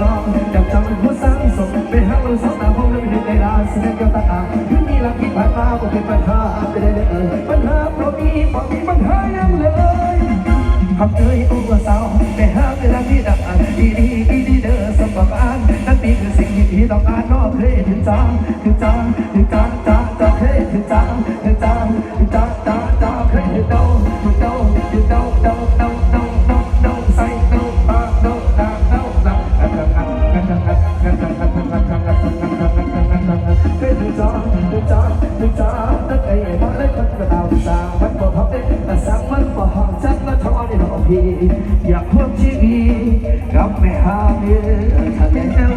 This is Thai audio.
อยู่จากน้องจับจำผู้สร้างสมเป็นหาเราสองตาพงแล้วไม่ได้ร้านแสดงแก้วตาถึงมีหลักที่ผ่านมาก็เป็นปัญหาไปได้เลยปัญหาเพราะมีเพราะมีปัญหายังเลยคำเอ้ยโอ้สาวไปหาเวลาที่ดักดีดีดีดีเด้อสมบัติอันนั่นนี่คือสิ่งที่พี่ต้องการนอกเคยถึงจางถึงจางถึงจางจางจา งจางถึงจางตั้งไอ้มาเล่นมันก็ดาวสางมันบ่พับเด็กแต่สางมันบ่ห้องจักมาทอนี่น้องพี่อยากควบชีวิตกับแม่หาเมียทะเล